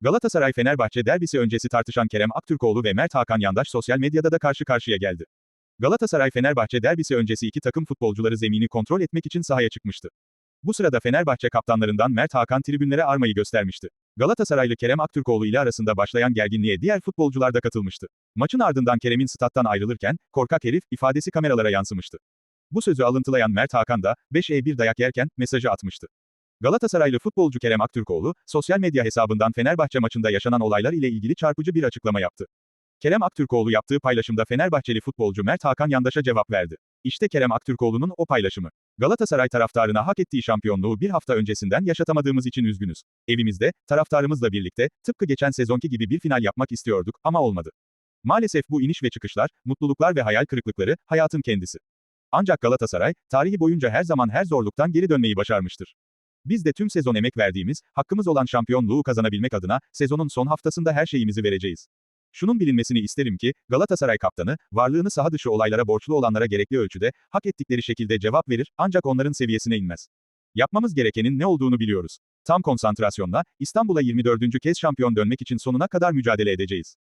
Galatasaray-Fenerbahçe derbisi öncesi tartışan Kerem Aktürkoğlu ve Mert Hakan Yandaş sosyal medyada da karşı karşıya geldi. Galatasaray-Fenerbahçe derbisi öncesi iki takım futbolcuları zemini kontrol etmek için sahaya çıkmıştı. Bu sırada Fenerbahçe kaptanlarından Mert Hakan tribünlere armayı göstermişti. Galatasaraylı Kerem Aktürkoğlu ile arasında başlayan gerginliğe diğer futbolcular da katılmıştı. Maçın ardından Kerem'in stat'tan ayrılırken, korkak herif, ifadesi kameralara yansımıştı. Bu sözü alıntılayan Mert Hakan da, 5'e bir dayak yerken, mesajı atmıştı. Galatasaraylı futbolcu Kerem Aktürkoğlu, sosyal medya hesabından Fenerbahçe maçında yaşanan olaylar ile ilgili çarpıcı bir açıklama yaptı. Kerem Aktürkoğlu yaptığı paylaşımda Fenerbahçeli futbolcu Mert Hakan Yandaş'a cevap verdi. İşte Kerem Aktürkoğlu'nun o paylaşımı. Galatasaray taraftarına hak ettiği şampiyonluğu bir hafta öncesinden yaşatamadığımız için üzgünüz. Evimizde, taraftarımızla birlikte, tıpkı geçen sezonki gibi bir final yapmak istiyorduk ama olmadı. Maalesef bu iniş ve çıkışlar, mutluluklar ve hayal kırıklıkları, hayatın kendisi. Ancak Galatasaray, tarihi boyunca her zaman her zorluktan geri dönmeyi başarmıştır. Biz de tüm sezon emek verdiğimiz, hakkımız olan şampiyonluğu kazanabilmek adına, sezonun son haftasında her şeyimizi vereceğiz. Şunun bilinmesini isterim ki, Galatasaray kaptanı, varlığını saha dışı olaylara borçlu olanlara gerekli ölçüde, hak ettikleri şekilde cevap verir, ancak onların seviyesine inmez. Yapmamız gerekenin ne olduğunu biliyoruz. Tam konsantrasyonla, İstanbul'a 24. kez şampiyon dönmek için sonuna kadar mücadele edeceğiz.